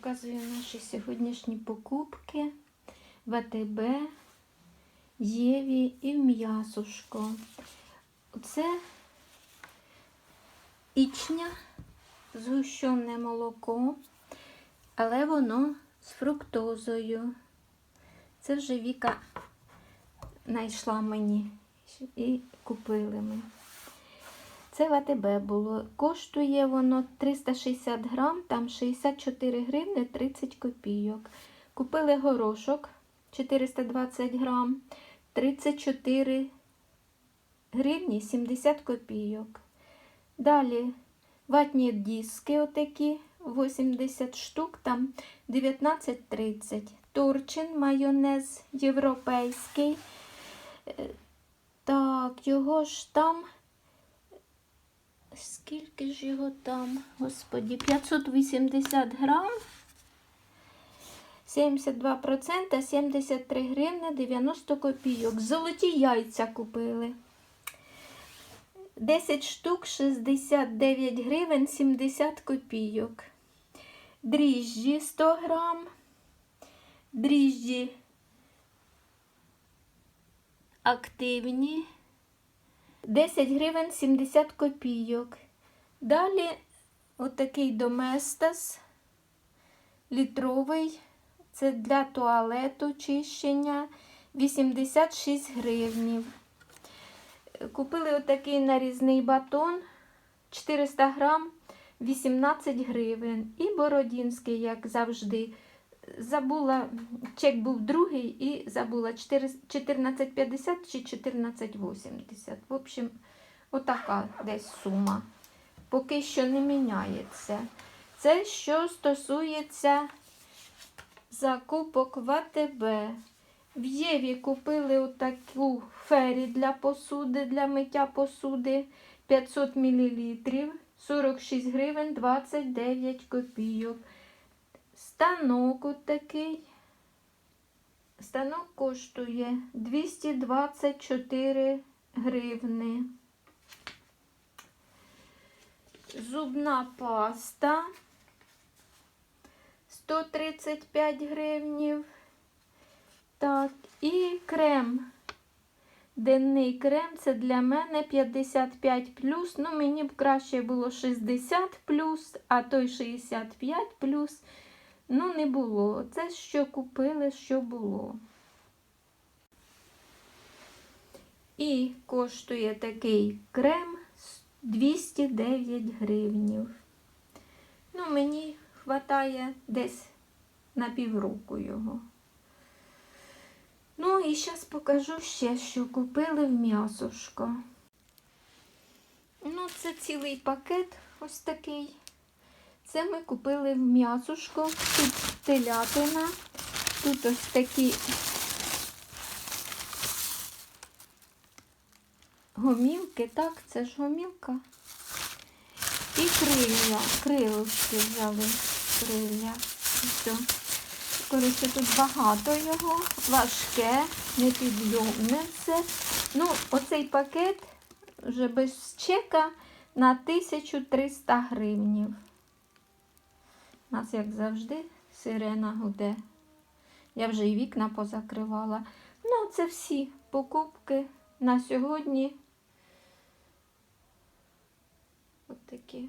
Показую наші сьогоднішні покупки в АТБ, Єві і в м'ясушко. Це ічня, згущене молоко, але воно з фруктозою. Це вже Віка знайшла мені і купили ми. Це в було. Коштує воно 360 грам, там 64 гривни 30 копійок. Купили горошок 420 грам, 34 гривні 70 копійок. Далі ватні диски отакі 80 штук, там 19,30. Турчин майонез європейський. Е, Так, його ж там. Скільки ж його там, господі, 580 грам, 72%, 73 гривни, 90 копійок. Золоті яйця купили. 10 штук, 69 гривень, 70 копійок. Дріжджі 100 грам. Дріжджі активні. 10 гривень 70 копійок. Далі отакий доместас літровий. Це для туалету чищення 86 гривнів. Купили отакий нарізний батон 400 грам 18 гривень. І Бородінський, як завжди. Забула, чек був другий і забула 14,50 чи 14,80. В общем, отака десь сума. Поки що не міняється. Це що стосується закупок в АТБ. В Єві купили отаку фері для посуди, для миття посуди 500 мл, 46 гривень 29 копійок. Станок от такий. Станок коштує 224 гривни. Зубна паста 135 гривнів. Так, і крем. Денний крем це для мене 55 Ну, мені б краще було 60 а той 65 Ну, не було. Це що купили, що було. І коштує такий крем 209 гривнів. Ну, мені вистачає десь на півроку його. Ну, і зараз покажу ще, що купили в м'ясошко. Ну, це цілий пакет ось такий. Це ми купили в м'ясушко. Тут телятина. Тут ось такі гомілки, так, це ж гомілка. І крилля, крилочки взяли крилля. Все. Коротше, тут багато його, важке, непідйомне все. Ну, оцей пакет вже без чека на 1300 гривнів. У нас, як завжди, сирена гуде. Я вже і вікна позакривала. Ну, це всі покупки на сьогодні. От такі.